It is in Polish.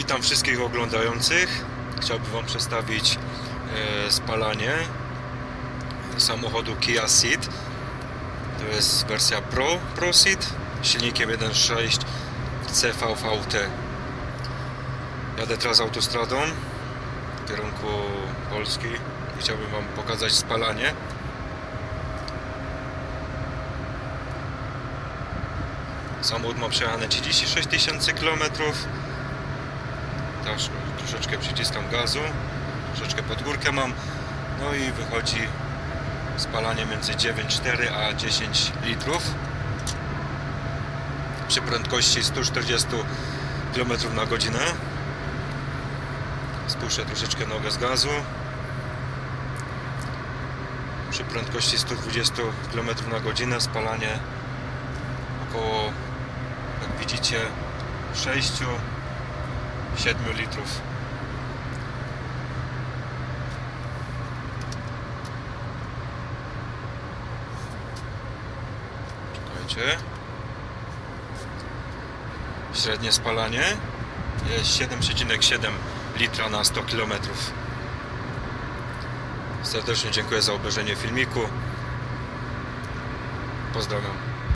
Witam wszystkich oglądających. Chciałbym Wam przedstawić e, spalanie samochodu Kia Ceed. To jest wersja Pro, Pro Ceed silnikiem 1.6 CVVT. Jadę teraz autostradą w kierunku Polski. Chciałbym Wam pokazać spalanie. Samochód ma przejechane 36 tysięcy kilometrów. Troszeczkę przyciskam gazu, troszeczkę pod górkę mam. No i wychodzi spalanie między 9,4 a 10 litrów. Przy prędkości 140 km na godzinę. Spuszczę troszeczkę nogę z gazu. Przy prędkości 120 km na godzinę spalanie około, jak widzicie, 6 7 litrów. Czekajcie. Średnie spalanie jest 7,7 litra na 100 km. Serdecznie dziękuję za obejrzenie filmiku. Pozdrawiam.